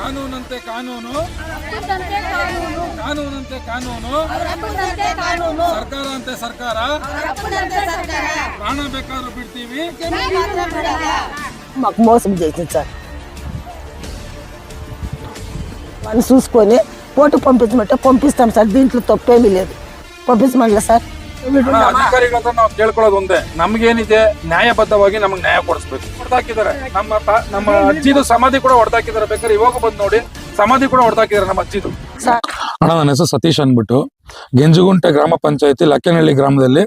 ಕಾನೂನಂತೆ ಕಾನೂನು ರಬ್ಬರ್ದಂತೆ ಕಾನೂನು ಕಾನೂನಂತೆ ಕಾನೂನು ರಬ್ಬರ್ದಂತೆ ಕಾನೂನು ಸರ್ಕಾರ ಅಂತೆ ಸರ್ಕಾರ ರಬ್ಬರ್ದಂತೆ ಸರ್ಕಾರ ಪ್ರಾಣ ಬೇಕಾದ್ರೂ ಬಿಡ್ತೀವಿ జమీన్ మాత్రం బిడగా మాకు మోసం చేసింది సార్ వాళ్ళు చూసుకొని పోటు పంపించమంటే పంపిస్తాం సార్ దీంట్లో తప్పేమీ లేదు పంపించమంటలే సార్ ಅಣ್ಣ, ಅಧಿಕಾರಿಗಳ ಹತ್ರ ನಾವು ಕೇಳ್ಕೊಳ್ಳೋದು ಒಂದೇ. ನಮ್ಗೇನಿದೆ, ನ್ಯಾಯಬದ್ಧವಾಗಿ ನಮಗೆ ನ್ಯಾಯ ಕೊಡಿಸ್ಬೇಕು. ಹೊಡೆದಾಕಿದ್ದಾರೆ. ನಮ್ಮ ನಮ್ಮ ಅಜ್ಜಿದು ಸಮಾಧಿ ಕೂಡ ಹೊಡೆದಾಕಿದ್ದಾರೆ. ಬೇಕಾದ್ರೆ ಇವಾಗ ಬಂದು ನೋಡಿ, ಸಮಾಧಿ ಕೂಡ ಹೊಡೆದಾಕಿದ್ದಾರೆ ನಮ್ಮ ಅಜ್ಜಿದು. ಅಣ್ಣ, ನನ್ನ ಹೆಸರು ಸತೀಶ್ ಅಂದ್ಬಿಟ್ಟು, ಗೆಂಜುಗುಂಟೆ ಗ್ರಾಮ ಪಂಚಾಯತಿ ಲಕ್ಕನಹಳ್ಳಿ ಗ್ರಾಮದಲ್ಲಿ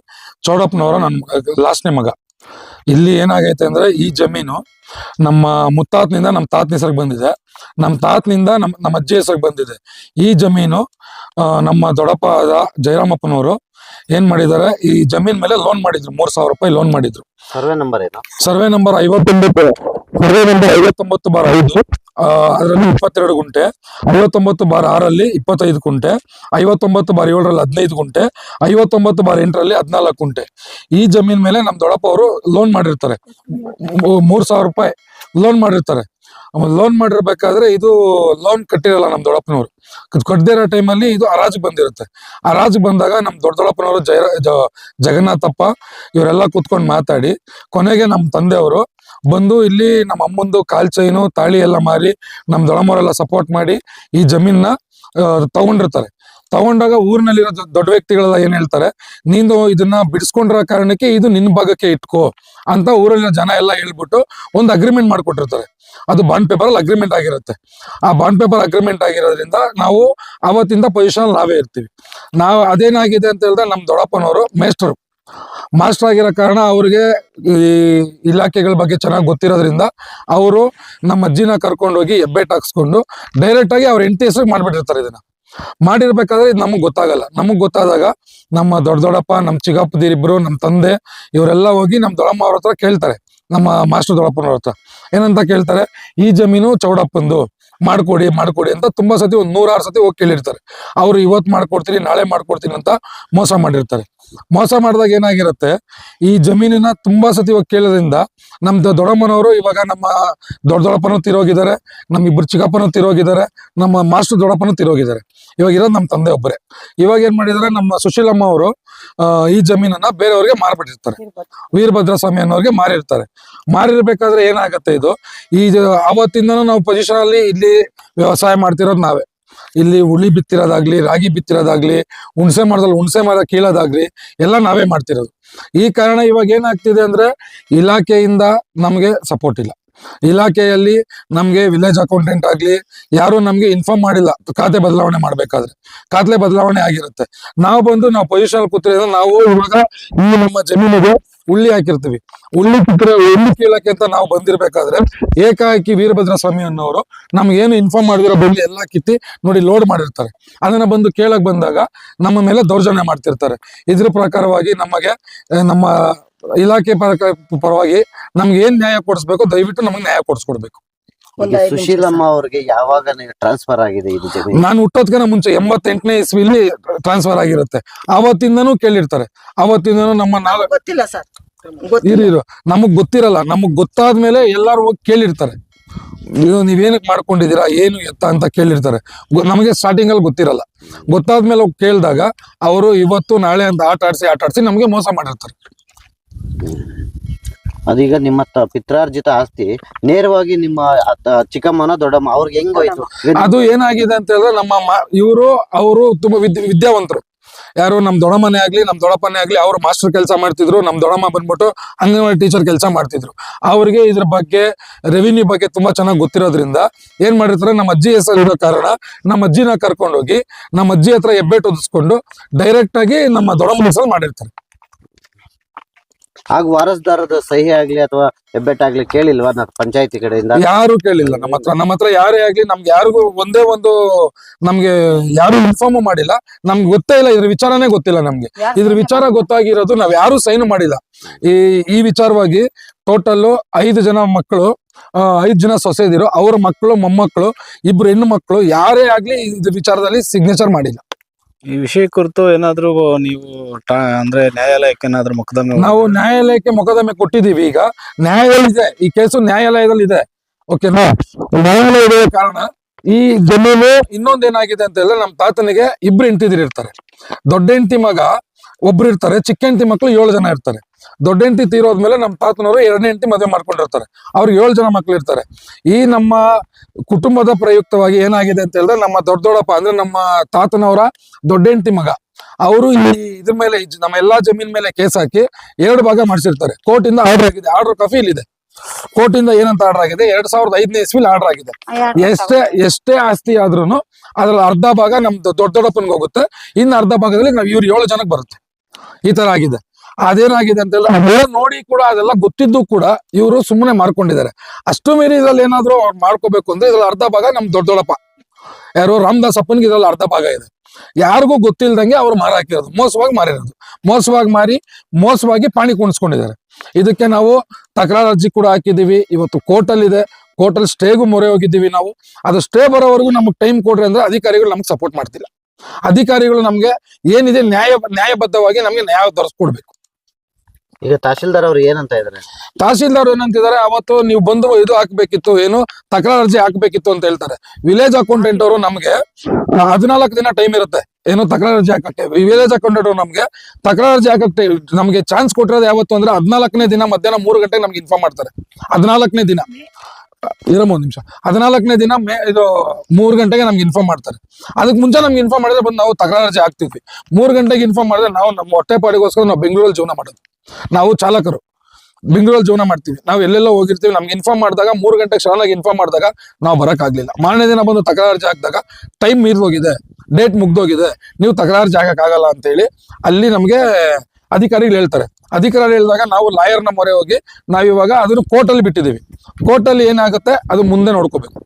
ಚೌಡಪ್ಪನವರ ನನ್ನ ಲಾಸ್ಟ್ನೇ ಮಗ. ಇಲ್ಲಿ ಏನಾಗೈತೆ ಅಂದ್ರೆ, ಈ ಜಮೀನು ನಮ್ಮ ಮುತ್ತಾತ್ನಿಂದ ನಮ್ಮ ತಾತನ ಹೆಸರಿಗೆ ಬಂದಿದೆ. ನಮ್ಮ ತಾತನಿಂದ ನಮ್ಮ ನಮ್ಮ ಅಜ್ಜಿ ಹೆಸರಿಗೆ ಬಂದಿದೆ. ಈ ಜಮೀನು ನಮ್ಮ ದೊಡ್ಡಪ್ಪ ಜಯರಾಮಪ್ಪನವರು ಏನ್ ಮಾಡಿದಾರೆ ಈ ಜಮೀನ್ ಮೇಲೆ ಲೋನ್ ಮಾಡಿದ್ರು. ಮೂರ್ ಸಾವಿರ ರೂಪಾಯಿ ಲೋನ್ ಮಾಡಿದ್ರು. ಸರ್ವೆ ನಂಬರ್ ಏನು? ಸರ್ವೆ ನಂಬರ್ ಐವತ್ತೊಂಬತ್ತು ಸರ್ವೆ ನಂಬರ್ ಐವತ್ತೊಂಬತ್ತು ಬಾರ್ ಐದು ಅದರಲ್ಲಿ ಇಪ್ಪತ್ತೆರಡು ಗುಂಟೆ ಐವತ್ತೊಂಬತ್ತು ಬಾರ್ ಆರಲ್ಲಿ ಇಪ್ಪತ್ತೈದು ಗುಂಟೆ ಐವತ್ತೊಂಬತ್ತು ಬಾರ್ ಏಳರಲ್ಲಿ ಹದಿನೈದು ಗುಂಟೆ ಐವತ್ತೊಂಬತ್ತು ಬಾರ್ ಎಂಟರಲ್ಲಿ ಹದಿನಾಲ್ಕು ಗುಂಟೆ. ಈ ಜಮೀನ್ ಮೇಲೆ ನಮ್ ದೊಡ್ಡಪ್ಪ ಅವರು ಲೋನ್ ಮಾಡಿರ್ತಾರೆ. ಮೂರ್ ಸಾವಿರ ರೂಪಾಯಿ ಲೋನ್ ಮಾಡಿರ್ತಾರೆ. ಲೋನ್ ಮಾಡಿರ್ಬೇಕಾದ್ರೆ ಇದು ಲೋನ್ ಕಟ್ಟಿರಲ್ಲ ನಮ್ ದೊಡ್ಡಪ್ಪನವರು. ಕಟ್ಟದೇ ಇರೋ ಟೈಮಲ್ಲಿ ಇದು ಹರಾಜು ಬಂದಿರುತ್ತೆ. ಹರಾಜು ಬಂದಾಗ ನಮ್ ದೊಡ್ಡ ದೊಡ್ಡಪ್ಪನವರು ಜಯ ಜಗನ್ನಾಥಪ್ಪ ಇವರೆಲ್ಲ ಕೂತ್ಕೊಂಡು ಮಾತಾಡಿ ಕೊನೆಗೆ ನಮ್ಮ ತಂದೆಯವರು ಬಂದು ಇಲ್ಲಿ ನಮ್ಮ ಅಮ್ಮಂದು ಕಾಲ್ ಚೈನು ತಾಳಿ ಎಲ್ಲ ಮಾರಿ ನಮ್ಮ ದೊಡ್ಡಮ್ಮವರೆಲ್ಲ ಸಪೋರ್ಟ್ ಮಾಡಿ ಈ ಜಮೀನ್ನ ಆ, ತಗೊಂಡಿರ್ತಾರೆ. ತಗೊಂಡಾಗ ಊರಿನಲ್ಲಿರೋ ದೊಡ್ಡ ವ್ಯಕ್ತಿಗಳೆಲ್ಲ ಏನ್ ಹೇಳ್ತಾರೆ, ನೀನು ಇದನ್ನ ಬಿಡಿಸ್ಕೊಂಡಿರೋ ಕಾರಣಕ್ಕೆ ಇದು ನಿನ್ನ ಭಾಗಕ್ಕೆ ಇಟ್ಕೋ ಅಂತ ಊರಲ್ಲಿರೋ ಜನ ಎಲ್ಲ ಹೇಳ್ಬಿಟ್ಟು ಒಂದು ಅಗ್ರಿಮೆಂಟ್ ಮಾಡ್ಕೊಟ್ಟಿರ್ತಾರೆ. ಅದು ಬಾಂಡ್ ಪೇಪರ್ ಅಲ್ಲಿ ಅಗ್ರಿಮೆಂಟ್ ಆಗಿರುತ್ತೆ. ಆ ಬಾಂಡ್ ಪೇಪರ್ ಅಗ್ರಿಮೆಂಟ್ ಆಗಿರೋದ್ರಿಂದ ನಾವು ಅವತ್ತಿಂದ ಪೊಸಿಷನ್ ನಾವೇ ಇರ್ತೀವಿ. ನಾವು ಅದೇನಾಗಿದೆ ಅಂತ ಹೇಳಿದ್ರೆ ನಮ್ಮ ದೊಡ್ಡಪ್ಪನವರು ಮೇಸ್ಟರ್ ಮಾಸ್ಟರ್ ಆಗಿರೋ ಕಾರಣ ಅವ್ರಿಗೆ ಈ ಇಲಾಖೆಗಳ ಬಗ್ಗೆ ಚೆನ್ನಾಗಿ ಗೊತ್ತಿರೋದ್ರಿಂದ ಅವರು ನಮ್ಮ ಅಜ್ಜಿನ ಕರ್ಕೊಂಡೋಗಿ ಹೆಬ್ಬೆಟ್ ಹಾಕ್ಸ್ಕೊಂಡು ಡೈರೆಕ್ಟ್ ಆಗಿ ಅವ್ರ ಹೆಂಡತಿ ಹೆಸರು ಮಾಡ್ಬಿಟ್ಟಿರ್ತಾರೆ ಇದನ್ನ. ಮಾಡಿರ್ಬೇಕಾದ್ರೆ ಇದು ನಮಗ್ ಗೊತ್ತಾಗಲ್ಲ. ನಮಗ್ ಗೊತ್ತಾದಾಗ ನಮ್ಮ ದೊಡ್ಡ ದೊಡ್ಡಪ್ಪ, ನಮ್ಮ ಚಿಕ್ಕಪ್ಪದಿರಿಬ್ರು ನಮ್ಮ ತಂದೆ ಇವರೆಲ್ಲ ಹೋಗಿ ನಮ್ಮ ದೊಡ್ಡಮ್ಮ ಅವ್ರ ಹತ್ರ ಕೇಳ್ತಾರೆ. ನಮ್ಮ ಮಾಸ್ಟರ್ ದೊಡ್ಡಪ್ಪನವ್ರ ಹತ್ರ. ಏನಂತ ಕೇಳ್ತಾರೆ? ಈ ಜಮೀನು ಚೌಡಪ್ಪಂದು. ಮಾಡ್ಕೊಡಿ ಮಾಡ್ಕೊಡಿ ಅಂತ ತುಂಬಾ ಸತಿ ಒಂದ್ ನೂರಾರು ಸತಿ ಹೋಗಿ ಕೇಳಿರ್ತಾರೆ. ಅವ್ರು ಇವತ್ ಮಾಡ್ಕೊಡ್ತೀನಿ, ನಾಳೆ ಮಾಡ್ಕೊಡ್ತೀನಿ ಅಂತ ಮೋಸ ಮಾಡಿರ್ತಾರೆ. ಮೋಸ ಮಾಡಿದಾಗ ಏನಾಗಿರುತ್ತೆ, ಈ ಜಮೀನಿನ ತುಂಬಾ ಸತಿ ಇವಾಗ ಕೇಳೋದ್ರಿಂದ ನಮ್ ದೊಡ್ಡಮ್ಮನವರು ಇವಾಗ ನಮ್ಮ ದೊಡ್ಡ ದೊಡ್ಡಪ್ಪನೂ ತಿರೋಗಿದ್ದಾರೆ, ನಮ್ಮ ಇಬ್ರು ಚಿಕ್ಕಪ್ಪನೂ ತಿರೋಗಿದ್ದಾರೆ, ನಮ್ಮ ಮಾಸ್ಟರ್ ದೊಡ್ಡಪ್ಪನೂ ತಿರೋಗಿದ್ದಾರೆ. ಇವಾಗ ಇರೋದು ನಮ್ಮ ತಂದೆ ಒಬ್ಬರೇ ಇವಾಗ ಏನ್ ಮಾಡಿದ್ದಾರೆ ನಮ್ಮ ಸುಶೀಲಮ್ಮ ಅವರು ಈ ಜಮೀನನ್ನ ಬೇರೆಯವ್ರಿಗೆ ಮಾರ್ಪಟ್ಟಿರ್ತಾರೆ ವೀರಭದ್ರ ಸ್ವಾಮಿ ಅನ್ನೋರಿಗೆ ಮಾರಿರ್ತಾರೆ. ಮಾರಿರ್ಬೇಕಾದ್ರೆ ಏನಾಗತ್ತೆ ಇದು? ಈ ಅವತ್ತಿಂದನೂ ನಾವು ಪೊಸಿಷನ್ ಅಲ್ಲಿ ಇಲ್ಲಿ ವ್ಯವಸಾಯ ಮಾಡ್ತಿರೋದು ನಾವೇ. ಇಲ್ಲಿ ಹುಳಿ ಬಿತ್ತಿರೋದಾಗ್ಲಿ, ರಾಗಿ ಬಿತ್ತಿರೋದಾಗ್ಲಿ, ಹುಣಸೆ ಮರದಲ್ಲಿ ಹುಣಸೆ ಮರ ಕೀಳೋದಾಗ್ಲಿ ಎಲ್ಲ ನಾವೇ ಮಾಡ್ತಿರೋದು. ಈ ಕಾರಣ ಇವಾಗ ಏನಾಗ್ತಿದೆ ಅಂದ್ರೆ ಇಲಾಖೆಯಿಂದ ನಮ್ಗೆ ಸಪೋರ್ಟ್ ಇಲ್ಲ. ಇಲಾಖೆಯಲ್ಲಿ ನಮ್ಗೆ ವಿಲೇಜ್ ಅಕೌಂಟೆಂಟ್ ಆಗ್ಲಿ, ಯಾರು ನಮ್ಗೆ ಇನ್ಫಾರ್ಮ್ ಮಾಡಿಲ್ಲ. ಖಾತೆ ಬದಲಾವಣೆ ಮಾಡ್ಬೇಕಾದ್ರೆ. ಖಾತೆ ಬದಲಾವಣೆ ಆಗಿರುತ್ತೆ. ನಾವು ಬಂದು ನಾವು ಪೊಸಿಷನ್ ಕೂತಿರೋದ್ರೆ ನಾವು ಇವಾಗ ಈ ನಮ್ಮ ಜಮೀನಿಗೆ ಉಳ್ಳಿ ಹಾಕಿರ್ತೀವಿ. ಉಳ್ಳಿ ಚಿತ್ರ ಉಳ್ಳಿ ಕೀಳಕ್ಕೆ ಅಂತ ನಾವು ಬಂದಿರ್ಬೇಕಾದ್ರೆ ಏಕಾಏಕಿ ವೀರಭದ್ರ ಸ್ವಾಮಿ ಅನ್ನೋರು ನಮ್ಗೆ ಏನು ಇನ್ಫಾರ್ಮ್ ಮಾಡಿದಿರೋ ಬಂದು ಎಲ್ಲ ಕಿತ್ತಿ ನೋಡಿ ಲೋಡ್ ಮಾಡಿರ್ತಾರೆ. ಅದನ್ನ ಬಂದು ಕೇಳಕ್ ಬಂದಾಗ ನಮ್ಮ ಮೇಲೆ ದೌರ್ಜನ್ಯ ಮಾಡ್ತಿರ್ತಾರೆ. ಇದ್ರ ಪ್ರಕಾರವಾಗಿ ನಮಗೆ ನಮ್ಮ ಇಲಾಖೆ ಪರ- ಪರವಾಗಿ ನಮ್ಗೆ ಏನ್ ನ್ಯಾಯ ಕೊಡಿಸ್ಬೇಕು, ದಯವಿಟ್ಟು ನಮಗೆ ನ್ಯಾಯ ಕೊಡಿಸ್ಕೊಡ್ಬೇಕು. ಈಗ ಸುಶೀಲಮ್ಮ ಅವ್ರಿಗೆ ಯಾವಾಗ ಟ್ರಾನ್ಸ್ಫರ್ ಆಗಿದೆ ಇದು ಜಮೀನು? ನಾನು ಹುಟ್ಟೋದ್ಕಿನ ಮುಂಚೆ ಎಂಬತ್ತೆಂಟನೇ ಇಸ್ವಿಲಿ ಟ್ರಾನ್ಸ್ಫರ್ ಆಗಿರುತ್ತೆ. ಅವತ್ತಿಂದನೂ ಕೇಳಿರ್ತಾರೆ. ಅವತ್ತಿಂದನೂ ನಮ್ಮ ನಾಲ್ಕು ಗೊತ್ತಿಲ್ಲ ಸರ್. ಇರು ಇರು. ನಮಗ್ ಗೊತ್ತಿರಲ್ಲ. ನಮಗ್ ಗೊತ್ತಾದ್ಮೇಲೆ ಎಲ್ಲಾರು ಹೋಗಿ ಕೇಳಿರ್ತಾರೆ. ನೀವು ನೀವೇನಕ್ ಮಾಡ್ಕೊಂಡಿದ್ದೀರಾ? ಏನು ಎತ್ತ ಅಂತ ಕೇಳಿರ್ತಾರೆ. ನಮಗೆ ಸ್ಟಾರ್ಟಿಂಗ್ ಅಲ್ಲಿ ಗೊತ್ತಿರಲ್ಲ. ಗೊತ್ತಾದ್ಮೇಲೆ ಹೋಗಿ ಕೇಳಿದಾಗ ಅವರು ಇವತ್ತು ನಾಳೆ ಅಂತ ಆಟ ಆಡ್ಸಿ ಆಟ ಆಡ್ಸಿ ನಮಗೆ ಮೋಸ ಮಾಡಿರ್ತಾರೆ. ಅದೀಗ ನಿಮ್ಮ ತ- ಪಿತ್ರಾರ್ಜಿತ ಆಸ್ತಿ ನೇರವಾಗಿ ನಿಮ್ಮ ಅತ್ತ- ಚಿಕ್ಕಮ್ಮನ ದೊಡ್ಡಮ್ಮ ಅವ್ರಿಗೆ ಹೆಂಗ್ ಹೋಯ್ತು? ಈಗ ಅದು ಏನಾಗಿದೆ ಅಂತ ಹೇಳಿದ್ರೆ ನಮ್ಮ ಇವರು ಅವರು ತುಂಬಾ ವಿದ್ಯ ವಿದ್ಯಾವಂತರು. ಯಾರು ನಮ್ ದೊಡಮ್ಮನೆ ಆಗ್ಲಿ ನಮ್ ದೊಡಪ್ಪನೇ ಆಗ್ಲಿ ಅವ್ರು ಮಾಸ್ಟರ್ ಕೆಲಸ ಮಾಡ್ತಿದ್ರು ನಮ್ ದೊಡಮ್ಮ ಬಂದ್ಬಿಟ್ಟು ಅಂಗನವಾಡಿ ಟೀಚರ್ ಕೆಲಸ ಮಾಡ್ತಿದ್ರು. ಅವ್ರಿಗೆ ಇದ್ರ ಬಗ್ಗೆ ರೆವಿನ್ಯೂ ಬಗ್ಗೆ ತುಂಬಾ ಚೆನ್ನಾಗಿ ಗೊತ್ತಿರೋದ್ರಿಂದ ಏನ್ ಮಾಡಿರ್ತಾರೆ ನಮ್ಮ ಅಜ್ಜಿ ಹೆಸರು ಇರೋ ಕಾರಣ ನಮ್ಮ ಅಜ್ಜಿನ ಕರ್ಕೊಂಡೋಗಿ ನಮ್ಮ ಅಜ್ಜಿ ಹತ್ರ ಹೆಬ್ಬೆಟ್ಟು ಒದಿಸ್ಕೊಂಡು ಡೈರೆಕ್ಟ್ ಆಗಿ ನಮ್ಮ ದೊಡಮ್ಮನ ಹೆಸರು ಮಾಡಿರ್ತಾರೆ. ಆಗ ವಾರಸ್ದಾರದ ಸಹಿ ಆಗ್ಲಿ ಅಥವಾ ಹೆಬ್ಬೆಟ್ಟಾಗ್ಲಿ ಕೇಳಿಲ್ವಾ ನಾ ಪಂಚಾಯತಿ ಕಡೆಯಿಂದ? ಯಾರು ಕೇಳಿಲ್ಲ. ನಮ್ಮ ಹತ್ರ ನಮ್ಮ ಹತ್ರ ಯಾರೇ ಆಗ್ಲಿ ನಮ್ಗೆ ಯಾರಿಗೂ ಒಂದೇ ಒಂದು ನಮ್ಗೆ ಯಾರು ಇನ್ಫಾರ್ಮ್ ಮಾಡಿಲ್ಲ. ನಮ್ಗೆ ಗೊತ್ತೇ ಇಲ್ಲ. ಇದ್ರ ವಿಚಾರನೇ ಗೊತ್ತಿಲ್ಲ ನಮ್ಗೆ. ಇದ್ರ ವಿಚಾರ ಗೊತ್ತಾಗಿರೋದು ನಾವ್ ಯಾರು ಸೈನ್ ಮಾಡಿಲ್ಲ. ಈ ಈ ವಿಚಾರವಾಗಿ ಟೋಟಲ್ ಐದು ಜನ ಮಕ್ಕಳು ಐದ್ ಐದು ಜನ ಸೊಸೆದಿರು ಅವ್ರ ಮಕ್ಕಳು ಮೊಮ್ಮಕ್ಕಳು ಇಬ್ರು ಹೆಣ್ಣು ಮಕ್ಕಳು ಯಾರೇ ಆಗ್ಲಿ ಇದ್ರ ವಿಚಾರದಲ್ಲಿ ಸಿಗ್ನೇಚರ್ ಮಾಡಿಲ್ಲ. ಈ ವಿಷಯ ಕುರಿತು ಏನಾದ್ರೂ ನೀವು ಅಂದ್ರೆ ನ್ಯಾಯಾಲಯಕ್ಕೆ ಏನಾದ್ರೂ ಮೊಕದ್ದಮೆ ನಾವು ನ್ಯಾಯಾಲಯಕ್ಕೆ ಮೊಕದ್ದಮೆ ಕೊಟ್ಟಿದೀವಿ ಈಗ. ನ್ಯಾಯಾಲಯ ಇದೆ ಈ ಕೇಸು ನ್ಯಾಯಾಲಯದಲ್ಲಿ ಇದೆ ಓಕೆನಾ? ನ್ಯಾಯಾಲಯ ಇರೋ ಕಾರಣ ಈ ಜಮೀನು ಇನ್ನೊಂದೇನಾಗಿದೆ ಅಂತ ಹೇಳಿದ್ರೆ ನಮ್ಮ ತಾತನಿಗೆ ಇಬ್ರು ಹೆಂಡತಿದಿರು ಇರ್ತಾರೆ. ದೊಡ್ಡ ಹೆಂಡತಿ ಮಗ, ಒಬ್ರು ಇರ್ತಾರೆ. ಚಿಕ್ಕ ಹೆಂಡತಿ ಮಕ್ಕಳು ಏಳು ಜನ ಇರ್ತಾರೆ. ದೊಡ್ಡ ಹೆಂಡತಿ ತೀರೋದ್ಮೇಲೆ ನಮ್ಮ ತಾತನವರು ಎರಡನೇ ಹೆಂಡತಿ ಮದುವೆ ಮಾಡ್ಕೊಂಡಿರ್ತಾರೆ. ಅವ್ರಿಗೆ ಏಳು ಜನ ಮಕ್ಳು ಇರ್ತಾರೆ. ಈ ನಮ್ಮ ಕುಟುಂಬದ ಪ್ರಯುಕ್ತವಾಗಿ ಏನಾಗಿದೆ ಅಂತ ಹೇಳಿದ್ರೆ ನಮ್ಮ ದೊಡ್ಡ ದೊಡ್ಡಪ್ಪ ಅಂದ್ರೆ ನಮ್ಮ ತಾತನವರ ದೊಡ್ಡ ಹೆಂಡತಿ ಮಗ. ಅವರು ಈ ಇದ್ರ ಮೇಲೆ ನಮ್ಮ ಎಲ್ಲಾ ಜಮೀನ್ ಮೇಲೆ ಕೇಸ್ ಹಾಕಿ ಎರಡು ಭಾಗ ಮಾಡಿಸಿರ್ತಾರೆ. ಕೋರ್ಟ್ ಇಂದ ಆರ್ಡರ್ ಆಗಿದೆ. ಆರ್ಡರ್ ಕಾಫಿ ಇಲ್ಲಿದೆ ಕೋರ್ಟ್ ಇಂದ ಏನಂತ ಆರ್ಡರ್ ಆಗಿದೆ? ಎರಡ್ ಸಾವಿರದ ಐದನೇ ಇಸ್ವಿಲ್ ಆರ್ಡರ್ ಆಗಿದೆ. ಎಷ್ಟೇ ಎಷ್ಟೇ ಆಸ್ತಿ ಆದ್ರೂ ಅದ್ರ ಅರ್ಧ ಭಾಗ ನಮ್ದು ದೊಡ್ಡ ದೊಡ್ಡಪ್ಪನ್ಗೆ ಹೋಗುತ್ತೆ. ಇನ್ನು ಅರ್ಧ ಭಾಗದಲ್ಲಿ ನಾವ್ ಇವ್ರು ಏಳು ಜನಕ್ಕೆ ಬರುತ್ತೆ. ಈ ತರ ಆಗಿದೆ. ಅದೇನಾಗಿದೆ ಅಂತೆಲ್ಲ ಅದೆಲ್ಲ ನೋಡಿ ಕೂಡ ಅದೆಲ್ಲ ಗೊತ್ತಿದ್ದು ಕೂಡ ಇವರು ಸುಮ್ಮನೆ ಮಾರ್ಕೊಂಡಿದ್ದಾರೆ. ಅಷ್ಟು ಮೀರಿ ಇದ್ರಲ್ಲಿ ಏನಾದ್ರು ಅವ್ರು ಮಾಡ್ಕೋಬೇಕು ಅಂದ್ರೆ ಇದ್ರಲ್ಲಿ ಅರ್ಧ ಭಾಗ ನಮ್ ದೊಡ್ಡ ದೊಡ್ಡಪ್ಪ ಯಾರು ರಾಮದಾಸ್ ಅಪ್ಪನ್ಗೆ ಇದ್ರಲ್ಲಿ ಅರ್ಧ ಭಾಗ ಇದೆ. ಯಾರಿಗೂ ಗೊತ್ತಿಲ್ದಂಗೆ ಅವ್ರು ಮಾರ ಹಾಕಿರೋದು. ಮೋಸವಾಗಿ ಮಾರಿರೋದು. ಮೋಸವಾಗಿ ಮಾರಿ, ಮೋಸವಾಗಿ ಪಾಣಿ ಕುಣಿಸ್ಕೊಂಡಿದ್ದಾರೆ. ಇದಕ್ಕೆ ನಾವು ತಕರಾರು ಅರ್ಜಿ ಕೂಡ ಹಾಕಿದೀವಿ ಇವತ್ತು ಕೋರ್ಟಲ್ಲಿ ಇದೆ ಕೋರ್ಟಲ್ಲಿ ಸ್ಟೇಗೂ ಮೊರೆ ಹೋಗಿದ್ದೀವಿ ನಾವು. ಅದು ಸ್ಟೇ ಬರೋವರೆಗೂ ನಮಗೆ ಟೈಮ್ ಕೊಡ್ರಿ ಅಂದ್ರೆ ಅಧಿಕಾರಿಗಳು ನಮ್ಗೆ ಸಪೋರ್ಟ್ ಮಾಡ್ತಿಲ್ಲ. ಅಧಿಕಾರಿಗಳು ನಮ್ಗೆ ಏನಿದೆ ನ್ಯಾಯ, ನ್ಯಾಯಬದ್ಧವಾಗಿ ನಮಗೆ ನ್ಯಾಯ ದೊರಸ್ಕೊಡ್ಬೇಕು. ಈಗ ತಹಶೀಲ್ದಾರ್ ಅವ್ರು ಏನಂತ ಇದಾರೆ ತಹಸೀಲ್ದಾರ್ ಏನಂತಿದ್ದಾರೆ, ಅವತ್ತು ನೀವು ಬಂದು ಇದು ಹಾಕ್ಬೇಕಿತ್ತು, ಏನು ತಕರಾರು ಅರ್ಜಿ ಹಾಕ್ಬೇಕಿತ್ತು ಅಂತ ಹೇಳ್ತಾರೆ. ವಿಲೇಜ್ ಅಕೌಂಟೆಂಟ್ ಅವರು ನಮ್ಗೆ ಹದಿನಾಲ್ಕು ದಿನ ಟೈಮ್ ಇರುತ್ತೆ, ಏನು ತಕರಾರು ಅರ್ಜಿ ಹಾಕಕ್ಕೆ. ವಿಲೇಜ್ ಅಕೌಂಟೆಂಟ್ ಅವರು ನಮ್ಗೆ ತಕರಾರು ಅರ್ಜಿ ಹಾಕಕ್ಕೆ ನಮ್ಗೆ ಚಾನ್ಸ್ ಕೊಟ್ಟಿರೋದು ಯಾವತ್ತು ಅಂದ್ರೆ ಹದಿನಾಲ್ಕನೇ ದಿನ ಮಧ್ಯಾಹ್ನ ಮೂರು ಗಂಟೆಗೆ ನಮ್ಗೆ ಇನ್ಫಾರ್ಮ್ ಮಾಡ್ತಾರೆ. ಹದಿನಾಲ್ಕನೇ ದಿನ. ಇರಮ್ಮ ಒಂದ್ ನಿಮಿಷ. ಹದಿನಾಲ್ಕನೇ ದಿನ ಮೇ ಇದು ಮೂರು ಗಂಟೆಗೆ ನಮ್ಗೆ ಇನ್ಫಾರ್ಮ್ ಮಾಡ್ತಾರೆ. ಅದಕ್ಕೆ ಮುಂಚೆ ನಮ್ಗೆ ಇನ್ಫಾರ್ಮ್ ಮಾಡಿದ್ರೆ ಬಂದು ನಾವು ತಗರಾರ್ಜಿ ಆಗ್ತಿದ್ವಿ ಮೂರ್ ಗಂಟೆಗೆ ಇನ್ಫಾರ್ಮ್ ಮಾಡಿದ್ರೆ ನಾವು ನಮ್ಮ ಹೊಟ್ಟೆಪಾಡಿಗೋಸ್ಕರ ನಾವು ಬೆಂಗಳೂರಲ್ಲಿ ಜೀವನ ಮಾಡೋದು. ನಾವು ಚಾಲಕರು. ಬೆಂಗಳೂರಲ್ಲಿ ಜೀವನ ಮಾಡ್ತೀವಿ. ನಾವು ಎಲ್ಲೆಲ್ಲ ಹೋಗಿರ್ತೀವಿ. ನಮ್ಗೆ ಇನ್ಫಾರ್ಮ್ ಮಾಡಿದಾಗ, ಮೂರು ಗಂಟೆಗೆ ಆಗಿ ಇನ್ಫಾರ್ಮ್ ಮಾಡಿದಾಗ ನಾವು ಬರೋಕ್ಕಾಗ್ಲಿಲ್ಲ. ಮಾರನೇ ದಿನ ಬಂದು ತಕರಾರ್ಜಿ ಆಗದಾಗ ಹಾಕಿದಾಗ ಟೈಮ್ ಮೀರ್ದೋಗಿದೆ. ಡೇಟ್ ಮುಗ್ದೋಗಿದೆ. ನೀವು ತಕರಾರ್ಜಿ ಹಾಕೋಕ್ಕಾಗಲ್ಲ ಅಂತೇಳಿ ಅಲ್ಲಿ ನಮಗೆ ಅಧಿಕಾರಿಗಳು ಹೇಳ್ತಾರೆ. ಅಧಿಕಾರಿಗಳು ಹೇಳಿದಾಗ ನಾವು ಲಾಯರ್ನ ಮೊರೆ ಹೋಗಿ ನಾವಿವಾಗ ಅದನ್ನು ಕೋರ್ಟಲ್ಲಿ ಬಿಟ್ಟಿದ್ದೀವಿ. ಕೋರ್ಟಲ್ಲಿ ಏನಾಗುತ್ತೆ? ಅದು ಮುಂದೆ ನೋಡ್ಕೋಬೇಕು.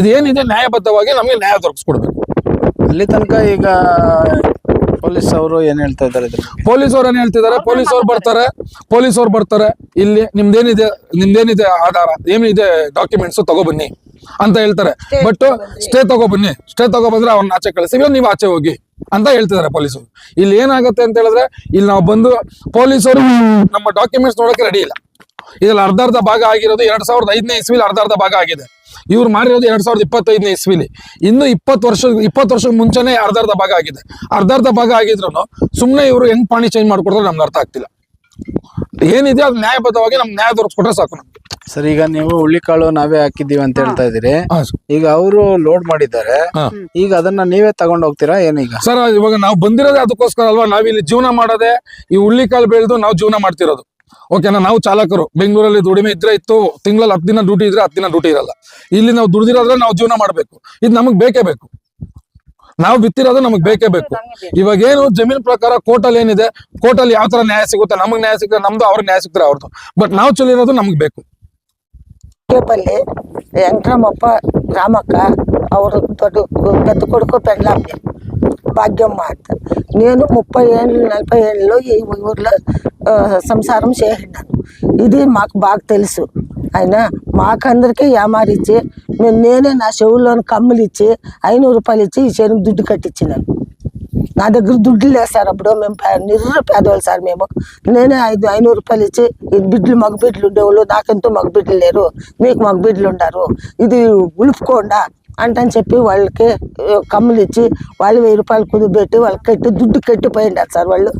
ಇದೇನಿದೆ? ನ್ಯಾಯಬದ್ಧವಾಗಿ ನಮಗೆ ನ್ಯಾಯ ದೊರಕಿಸ್ಕೊಡ್ಬೇಕು. ಅಲ್ಲಿ ತನಕ ಈಗ ಪೊಲೀಸ್ ಅವರು ಏನ್ ಹೇಳ್ತಾ ಇದ್ದಾರೆ? ಪೊಲೀಸ್ ಅವ್ರು ಏನ್ ಹೇಳ್ತಿದ್ದಾರೆ? ಪೊಲೀಸ್ ಅವ್ರು ಬರ್ತಾರೆ. ಪೊಲೀಸ್ ಅವ್ರು ಬರ್ತಾರೆ. ಇಲ್ಲಿ ನಿಮ್ದೇನಿದೆ? ನಿಮ್ದೇನಿದೆ ಆಧಾರ? ಏನಿದೆ ಡಾಕ್ಯುಮೆಂಟ್ಸ್ ತಗೊಬನ್ನಿ ಅಂತ ಹೇಳ್ತಾರೆ. ಬಟ್ ಸ್ಟೇ ತಗೊಬನ್ನಿ ಸ್ಟೇ ತಗೊಬಂದ್ರೆ ಅವ್ರನ್ನ ಆಚೆ ಕಳಿಸಿ. ನೀವು ಆಚೆ ಹೋಗಿ. ಅಂತ ಹೇಳ್ತಿದ್ದಾರೆ ಪೊಲೀಸರು. ಇಲ್ಲಿ ಏನಾಗುತ್ತೆ ಅಂತ ಹೇಳಿದ್ರೆ, ಇಲ್ಲಿ ನಾವು ಬಂದು ಪೊಲೀಸರು ನಮ್ಮ ಡಾಕ್ಯುಮೆಂಟ್ಸ್ ನೋಡಕ್ಕೆ ರೆಡಿ ಇಲ್ಲ. ಇದ್ರಲ್ಲಿ ಅರ್ಧ ಅರ್ಧ ಭಾಗ ಆಗಿರೋದು ಎರಡ್ ಸಾವಿರದ ಐದನೇ ಇಸ್ವಿಲಿ ಅರ್ಧ ಅರ್ಧ ಭಾಗ ಆಗಿದೆ. ಇವ್ರು ಮಾಡಿರೋದು ಎರಡ್ ಸಾವಿರದ ಇಪ್ಪತ್ತೈದನೇ ಇಸ್ವಿಲಿ. ಇನ್ನು ಇಪ್ಪತ್ತು ವರ್ಷ ಇಪ್ಪತ್ತು ವರ್ಷ ಮುಂಚೆನೆ ಅರ್ಧ ಅರ್ಧ ಭಾಗ ಆಗಿದೆ. ಅರ್ಧ ಅರ್ಧ ಭಾಗ ಆಗಿದ್ರು ಸುಮ್ಮನೆ ಇವರು ಹೆಂಗ್ ಪಾಣಿ ಚೇಂಜ್ ಮಾಡ್ಕೊಡ್ತಾರೆ ನಮ್ಗೆ ಅರ್ಥ ಆಗ್ತಿಲ್ಲ. ಏನಿದೆ ಅದು ನ್ಯಾಯಬದ್ಧವಾಗಿ ನಮ್ ನ್ಯಾಯ ದೊರಕಿಸ್ಕೊಟ್ರೆ ಸಾಕು ನಮ್ಗೆ. ಸರ್ ಈಗ ನೀವು ಹುಳ್ಳಿಕಾಳು ನಾವೇ ಹಾಕಿದ್ದೀವಿ ಅಂತ ಹೇಳ್ತಾ ಇದೀರಿ ಹಾ, ಸರ್. ಈಗ ಅವರು ಲೋಡ್ ಮಾಡಿದ್ದಾರೆ. ಹಾ. ಈಗ ಅದನ್ನ ನೀವೇ ತಗೊಂಡ್ ಹೋಗ್ತೀರಾ ಏನೀಗ ಸರ್ ಇವಾಗ ನಾವು ಬಂದಿರೋದೇ ಅದಕ್ಕೋಸ್ಕರ ಅಲ್ವಾ? ನಾವಿಲ್ಲಿ ಜೀವನ ಮಾಡೋದೆ ಈ ಹುಳ್ಳಿಕಾಳು ಬೆಳೆದು ನಾವು ಜೀವನ ಮಾಡ್ತಿರೋದು. ಓಕೆನಾ ನಾವು ಚಾಲಕರು. ಬೆಂಗಳೂರಲ್ಲಿ ದುಡಿಮೆ ಇದ್ರೆ ಇತ್ತು ತಿಂಗಳಲ್ಲಿ ಹತ್ತು ದಿನ ಡ್ಯೂಟಿ ಇದ್ರೆ ಹತ್ತು ದಿನ ಡ್ಯೂಟಿ ಇರಲ್ಲ. ಇಲ್ಲಿ ನಾವು ದುಡಿದಿರೋದ್ರೆ ನಾವು ಜೀವನ ಮಾಡಬೇಕು. ಇದು ನಮಗೆ ಬೇಕೇ ಬೇಕು. ನಾವು ಬಿತ್ತಿರೋದು ನಮಗೆ ಬೇಕೇ ಬೇಕು ಇವಾಗ ಏನು ಜಮೀನ್ ಪ್ರಕಾರ ಕೋರ್ಟಲ್ಲಿ ಏನಿದೆ ಕೋರ್ಟಲ್ಲಿ ಯಾವ ತರ ನ್ಯಾಯ ಸಿಗುತ್ತೆ ನಮಗೆ ನ್ಯಾಯ ಸಿಗ್ತದೆ ನಮ್ದು ಅವ್ರಿಗೆ ನ್ಯಾಯ ಸಿಗ್ತಾರೆ ಅವ್ರದ್ದು ಬಟ್ ನಾವು ಚಲಿರೋದು ನಮ್ಗೆ ಬೇಕು ಕೇಪಲ್ಲಿ వెంకటరమప్ప రామక్క ಅವರು దొడ్డు పెద్ద కొడుకు పెండ్లాంని భాగ్యమ్మ అంట నేను ముప్పై ఏళ్ళు నలభై ఏళ్ళు ఈ ఊర్లో ఆ, సంసారం చేసినాను ఇది మాకు బాగా తెలుసు అయినా మాకందరికీ ఏమారిచ్చి మేము నేనే నా చెవుల్లోని కమ్ములు ఇచ్చి ఐనూరు రూపాయలు ఇచ్చి ఈ చెరుకు దుడ్డు కట్టించినాను నా దగ్గర దుడ్డు లేదు సార్ అప్పుడు. మేము పే- నిర్ర పేదవాళ్ళు సార్ మేము. నేనే ఐదు ఐనూరు రూపాయలు ఇచ్చి ఈ బిడ్డలు మగ బిడ్డలు ఉండేవాళ్ళు. నాకెంతో మగ బిడ్డలు లేరు. మీకు మగ బిడ్డలు ఉండారు. ఇది ఉలుపుకోండా అంటని చెప్పి వాళ్ళకి కమ్ములు ఇచ్చి వాళ్ళు వెయ్యి రూపాయలు కుదిపెట్టి వాళ్ళకి కట్టి దుడ్డు కట్టి పోయిండారు సార్ వాళ్ళు.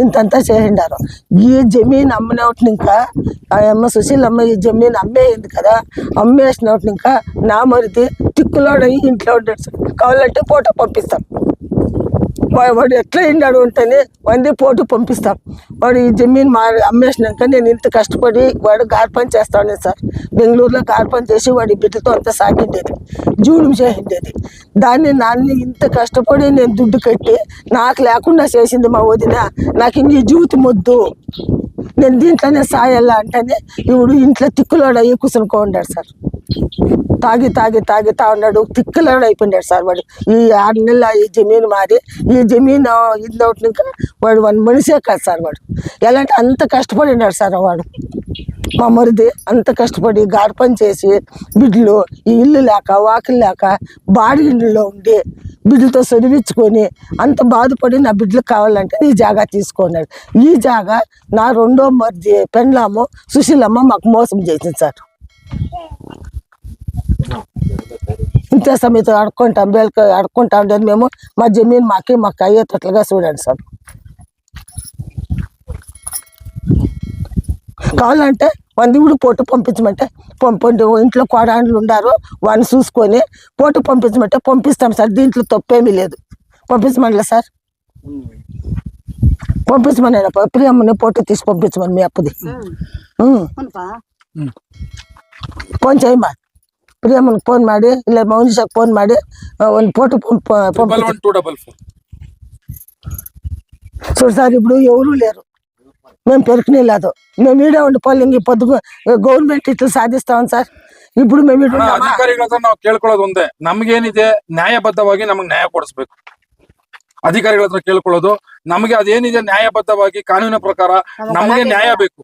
ఇంతంతా చేసిండారు. ఈ జమీన్ అమ్మినప్పుడు ఇంకా ఆ అమ్మ సుశీలమ్మ ఈ జమీన్ అమ్మేయింది కదా అమ్మేసినప్పుడు ఇంకా నా మరిది తిక్కులోడ ఇంట్లో ఉండడు సార్. కావాలంటే ఫోటో పంపిస్తాం. వాడు ఎట్లా ఇండాడు ఉంటేనే వంది పోటు పంపిస్తాం. వాడు ఈ జమీన్ మా అమ్మేసినాక నేను ఇంత కష్టపడి వాడు గార్పని చేస్తాను సార్. బెంగళూరులో గార్పని చేసి వాడి బిడ్డతో అంతా సాగిండేది. జూనం చేసిండేది. దాన్ని నాన్ని ఇంత కష్టపడి నేను దుడ్డు కట్టి నాకు లేకుండా చేసింది మా వదిన. నాకు ఇంక జీవితం వద్దు నేను దీంట్లోనే సాయల్లా అంటేనే ఇప్పుడు ఇంట్లో తిక్కులోడు అయ్యి ఉన్నాడు సార్. తాగి తాగి తాగితా ఉన్నాడు. తిక్కులోడు అయిపోయాడు సార్ వాడు. ఈ ఆరు నెలల ఈ జమీన్ మారి ఈ జమీన్ ఇది వాడు వన్ మనిషే కాదు సార్ వాడు. ఎలా అంటే అంత ఉన్నాడు సార్ వాడు. మా మరిది అంత కష్టపడి గాడి పని చేసి బిడ్డలు ఈ ఇల్లు లేక వాకిలు లేక బాడి ఇళ్ళలో ఉండి బిడ్డలతో చదివించుకొని అంత బాధపడి నా బిడ్డలకు కావాలంటే ఈ జాగా తీసుకున్నాడు ఈ జాగా నా రెండో మర్జి పెండ్లాము సుశీలమ్మ మాకు మోసం చేసింది సార్. ఇంతే సమయంతో అడుక్కుంటాం బేల్క అడుక్కుంటా ఉండేది మేము. మా జమీన్ మాకి మాకు అయ్యేటట్లుగా చూడండి సార్. కావాలంటే వంద కూడా పోటు పంపించమంటే పంపండి ఇంట్లో కోడాండ్లు ఉండారు వాడిని చూసుకొని పోటు పంపించమంటే పంపిస్తాం సార్ దీంట్లో తప్పేమీ లేదు పంపించమనిలే సార్ పంపించమని ప్రియమ్మని పోటు తీసి పంపించమని మీ అప్పుది ಹ್ಮ್ ಫೋನ್ చేయమ్మా ಪ್ರಿಯಮ್ಮನಿಗೆ ಫೋನ್ ಮಾಡಿ ಇಲ್ಲ ಮೌನಿಷಾಗೆ ಫೋನ್ ಮಾಡಿ ಒಂದು photo double one two double four చూడు సార్ ఇప్పుడు ఎవరు లేరు మేము పెరుకునేలేదు మేము ఈడే ఉండి పోలింగ్ పొద్దు గవర్నమెంట్ ఇట్లా సాధిస్తాం సార్ ఇప్పుడు మేము ఈడ ಅಣ್ಣ, ఉన్నామಾ? ಅಧಿಕಾರಿಗಳ ಹತ್ರ ನಾವು ಕೇಳ್ಕೊಳ್ಳೋದು ಒಂದೇ ನಮ್ಗೇನಿದೆ ನ್ಯಾಯಬದ್ಧವಾಗಿ ನಮಗೆ ನ್ಯಾಯ ಕೊಡಿಸ್ಬೇಕು ಅಧಿಕಾರಿಗಳ ಹತ್ರ ಕೇಳ್ಕೊಳ್ಳೋದು ನಮಗೆ ಅದೇನಿದೆ ನ್ಯಾಯಬದ್ಧವಾಗಿ ಕಾನೂನಿನ ಪ್ರಕಾರ ನಮಗೆ ನ್ಯಾಯ ಬೇಕು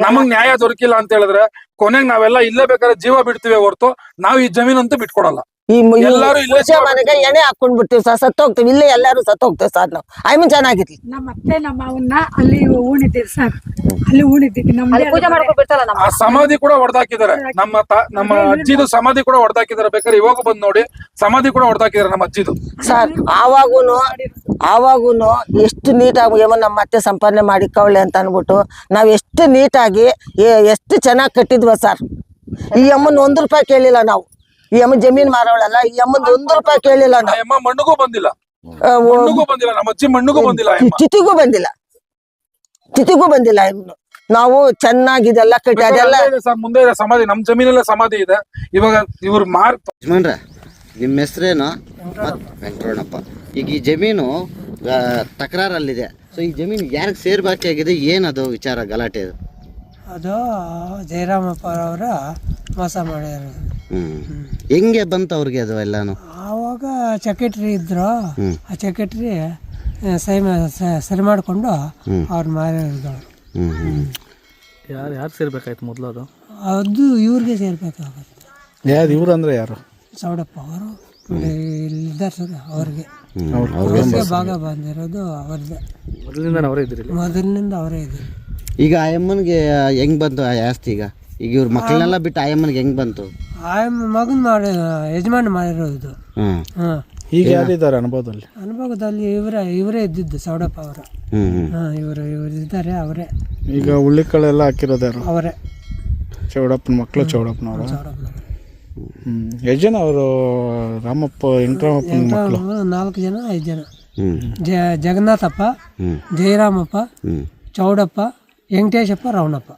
ನಮಗ್ ನ್ಯಾಯ ದೊರಕಿಲ್ಲ ಅಂತ ಹೇಳಿದ್ರೆ ಕೊನೆಗೆ ನಾವೆಲ್ಲ ಇಲ್ಲೇ ಬೇಕಾದ್ರೆ ಜೀವ ಬಿಡ್ತೀವಿ ಹೊರತು ನಾವು ಈ ಜಮೀನಂತೂ ಬಿಟ್ಕೊಡಲ್ಲ ಈ ಮನೆಗೆ ಎಣೆ ಹಾಕೊಂಡ್ ಬಿಡ್ತೀವಿ ಸರ್ ಸತ್ತ ಹೋಗ್ತೀವಿ ಇಲ್ಲೇ ಎಲ್ಲಾರು ಸತ್ತು ಹೋಗ್ತೇವೆ ಸರ್ ನಾವು. ಐಮನ್ ಚೆನ್ನಾಗಿರ್ಲಿ. ನಮ್ಮ ಅತ್ತೆ ನಮ್ಮ ಅವನ್ನ ಅಲ್ಲಿ ಸರ್. ಅಲ್ಲಿ ಪೂಜೆ ನಮ್ಮ ಆ ಸಮಾಧಿ ಕೂಡ ಹೊಡೆದಾಕಿದ್ದಾರೆ. ನಮ್ಮ ತಾ- ನಮ್ಮ ಅಜ್ಜಿದು ಸಮಾಧಿ ಕೂಡ ಹೊಡೆದಾಕಿದ್ದಾರೆ. ಬೇಕಾದ್ರೆ ಇವಾಗ ಬಂದ್ ನೋಡಿ ಸಮಾಧಿ ಕೂಡ ಹೊಡೆದಾಕಿದ್ದಾರೆ ನಮ್ಮ ಅಜ್ಜಿದು. ಸರ್ ಆವಾಗೂನು ಆವಾಗೂನು ಎಷ್ಟು ನೀಟಾಗಿ ಏನೋ ನಮ್ಮ ಅತ್ತೆ ಸಂಪಾದನೆ ಮಾಡಿಕೊಳ್ಳಿ ಅಂತ ಅನ್ಬಿಟ್ಟು ನಾವು ಎಷ್ಟು ನೀಟಾಗಿ ಎ- ಎಷ್ಟು ಚೆನ್ನಾಗಿ ಕಟ್ಟಿದ್ವ ಸರ್. ಈ ಅಮ್ಮನ ಒಂದ್ ರೂಪಾಯಿ ಕೇಳಿಲ್ಲ ನಾವು. ಈ ಅಮ್ಮ ಜಮೀನ್ ಮಾರವಳಲ್ಲ ಈ ಅಮ್ಮನ ಒಂದು ರೂಪಾಯಿ ಕೇಳಿಲ್ಲ ನಾವು ಅಮ್ಮ ಮಣ್ಣಿಗೂ ಬಂದಿಲ್ಲ. ಆ, ಮಣ್ಣಿಗೂ ಬಂದಿಲ್ಲ ನಮ್ಮ ಅಜ್ಜಿ ಮಣ್ಣಿಗೂ ಬಂದಿಲ್ಲ ಅಮ್ಮ. ಚಿತಿಗೂ ಬಂದಿಲ್ಲ. ಚಿತಿಗೂ ಬಂದಿಲ್ಲ ಇನ್ನು ನಾವು ಚೆನ್ನಾಗಿದೆಲ್ಲ ಕಟ್ಟಿ ಅದೆಲ್ಲ ಅಲ್ಲೇ ಇದೆ ಸರ್ ಮುಂದೆ ಇದೆ ಸಮಾಧಿ ನಮ್ ಜಮೀನಲ್ಲೇ ಸಮಾಧಿ ಇದೆ. ಇವಾಗ ಇವ್ರು ಮಾರ್ ಯಜಮಾನ್ರೆ ನಿಮ್ಮ ಹೆಸರೇನು? ವೆಂಕಟರಮಣಪ್ಪ. ಈಗ ಈ ಜಮೀನು ಆ, ತಕರಾರಲ್ಲಿದೆ. ಸೊ ಈ ಜಮೀನು ಯಾರಿಗೆ ಆಗಿದೆ? ಏನದು ವಿಚಾರ ಗಲಾಟೆ ಅದು ಅದು ಜಯರಾಮಪ್ಪ ಅವರ ಮೋಸ ಮಾಡ್ಯಾರ ಹ್ಮ್. ಹೆಂಗೆ ಬಂತು ಅವ್ರಿಗೆ ಅದು ಎಲ್ಲಾನು? ಆವಾಗ ಸೆಕ್ರೆಟ್ರಿ ಇದ್ರು. ಆ ಸೆಕ್ರೆಟ್ರಿ ಸೈ ಸರಿ ಮಾಡಿಕೊಂಡು ಅವ್ರ ಮಾರಿದ್ರು. ಯಾರು ಯಾರು ಸೇರ್ಬೇಕಾಯ್ತು ಮೊದಲು ಅದು? ಅದು ಇವ್ರಿಗೆ ಸೇರ್ಬೇಕಾಗುತ್ತೆ. ಯಾರು ಇವ್ರು ಅಂದ್ರೆ ಯಾರು? ಸೌಡಪ್ಪ ಅವರು ಇಲ್ಲಿದ್ದಾರೆ ಸರ್ ಅವ್ರಿಗೆ. ಅವ್ರಿಗೆ ಭಾಗ ಬಂದಿರೋದು ಅವ್ರದ್ದೇ. ಮೊದಲಿಂದ ಅವರೇ ಇದ್ರು ಮೊದಲಿನಿಂದ ಅವರೇ ಇದೆ ಈಗ ಆಯಮ್ಮನ್ಗೆ ಹೆಂಗ್ ಬಂತು ಆ ಆಸ್ತಿ ಈಗ? ಈಗ ಇವ್ರ ಮಕ್ಕಳನ್ನೆಲ್ಲ ಬಿಟ್ಟು ಆಯಮ್ಮನ್ಗೆ ಹೆಂಗ್ ಬಂತು? ಆಯಮ್ಮ ಮಗನ್ ಮಾಡಿ ಯಜಮಾನ್ ಮಾಡಿರೋದು. ಹ್ಮ್. ಹಾಂ. ಈಗ ಯಾರಿದ್ದಾರೆ ಅನುಭವದಲ್ಲಿ? ಅನುಭವದಲ್ಲಿ ಇವರೇ ಇವರೇ ಇದ್ದಿದ್ದು ಸೌಡಪ್ಪ ಅವರ. ಹ್ಮ್ ಹ್ಮ್. ಹಾಂ ಇವರು ಇವರು ಇದ್ದಾರೆ ಅವರೇ. ಈಗ ಹುಳ್ಳಿಕಳೆಲ್ಲ ಹಾಕಿರೋದು ಯಾರು? ಅವರೇ. ಚೌಡಪ್ಪನ ಮಕ್ಕಳು ಚೌಡಪ್ಪನವರು? ಸೌಡಪ್ಪನವರು ಹ್ಮ್. ಎಷ್ಟು ಜನ ಅವರು ರಾಮಪ್ಪ ವೆಂಕಟರಾಮಪ್ಪನ ಮಕ್ಕಳು? ನಾಲ್ಕು ಜನ ಐದು ಜನ. ಹ್ಮ್. ಜ ಜಗನ್ನಾಥಪ್ಪ ಜಯರಾಮಪ್ಪ ಚೌಡಪ್ಪ ವೆಂಕಟೇಶಪ್ಪ ರಾವಣಪ್ಪ.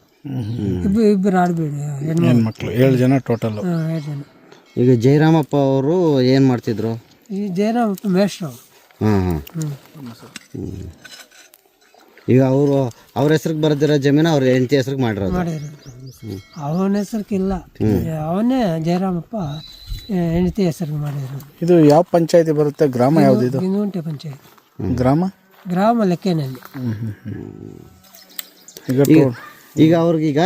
ಇಬ್ಬರು ಇಬ್ಬರು ಆಡ್ಬೇಡಿ ಹೆಣ್ಣು ಹೆಣ್ಮಕ್ಳು ಏಳು ಜನ ಟೋಟಲ್ ಹಾಂ ಏಳು ಜನ. ಈಗ ಜಯರಾಮಪ್ಪ ಅವರು ಏನು ಮಾಡ್ತಿದ್ರು? ಈ ಜಯರಾಮಪ್ಪ ಮೇಷ್ಟ್ರು. ಹ್ಮ್ ಹ್ಮ್ ಹ್ಮ್. ಈಗ ಅವರು ಅವ್ರ ಹೆಸ್ರಿಗೆ ಬರ್ದಿರೋ ಜಮೀನು ಅವ್ರ ಹೆಂಡತಿ ಹೆಸ್ರಿಗೆ ಮಾಡಿರೋದು. ಮಾಡಿದ್ರು ಅವನ ಹೆಸರಿಗಿಲ್ಲ. ಅವನೇ ಜಯರಾಮಪ್ಪ ಹೆಂಡತಿ ಹೆಸರು ಮಾಡಿದ್ರು ಇದು ಯಾವ ಪಂಚಾಯತಿ ಬರುತ್ತೆ? ಗ್ರಾಮ ಯಾವ್ದು ಇದು? ಗಿಂಗುಂಟೆ ಪಂಚಾಯತ್. ಗ್ರಾಮ? ಗ್ರಾಮ ಲೆಕ್ಕನಲ್ಲಿ. ಈಗ ಅವ್ರಿಗೆ ಈಗ ಅವ್ರಿಗೀಗ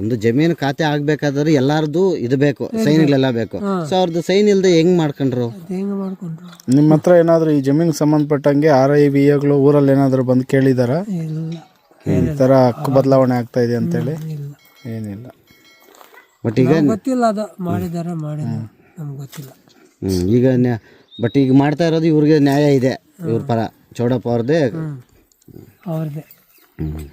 ಒಂದು ಜಮೀನು ಖಾತೆ ಆಗ್ಬೇಕಾದ್ರೆ ಎಲ್ಲಾರ್ದು ಇದು ಬೇಕು ಸೈನ್ಗಳೆಲ್ಲ ಬೇಕು. ಸೊ ಅವ್ರದ್ದು ಸೈನ್ ಇಲ್ದೆ ಹೆಂಗ್ ಮಾಡ್ಕೊಂಡ್ರು? ಅದು ಹೆಂಗೆ ಮಾಡ್ಕೊಂಡ್ರು? ನಿಮ್ಮ ಹತ್ರ ಏನಾದ್ರು ಈ ಜಮೀನಿಗೆ ಸಂಬಂಧಪಟ್ಟಂಗೆ ಆರ್ ಐ ವಿ ಎಗಳು ಊರಲ್ಲಿ ಏನಾದ್ರು ಬಂದು ಕೇಳಿದಾರ? ಇಲ್ಲ. ಈ ತರ ಹಕ್ಕು ಬದಲಾವಣೆ ಆಗ್ತಾ ಇದೆ ಅಂತೇಳಿ? ಏನಿಲ್ಲ. ಬಟ್ ಈಗ ಗೊತ್ತಿಲ್ಲ ಅದು. ಮಾಡಿದಾರ ಮಾಡಿದ ನಮ್ಗೆ ಗೊತ್ತಿಲ್ಲ. ಈಗ ಬಟ್ ಈಗ ಮಾಡ್ತಾ ಇರೋದು ಇವ್ರಿಗೆ ನ್ಯಾಯ ಇದೆ. ಇವ್ರ ಪರ. ಚೌಡಪ್ಪ ಅವ್ರದ್ದೇ ಅವ್ರದ್ದೇ ಹ್ಮ್.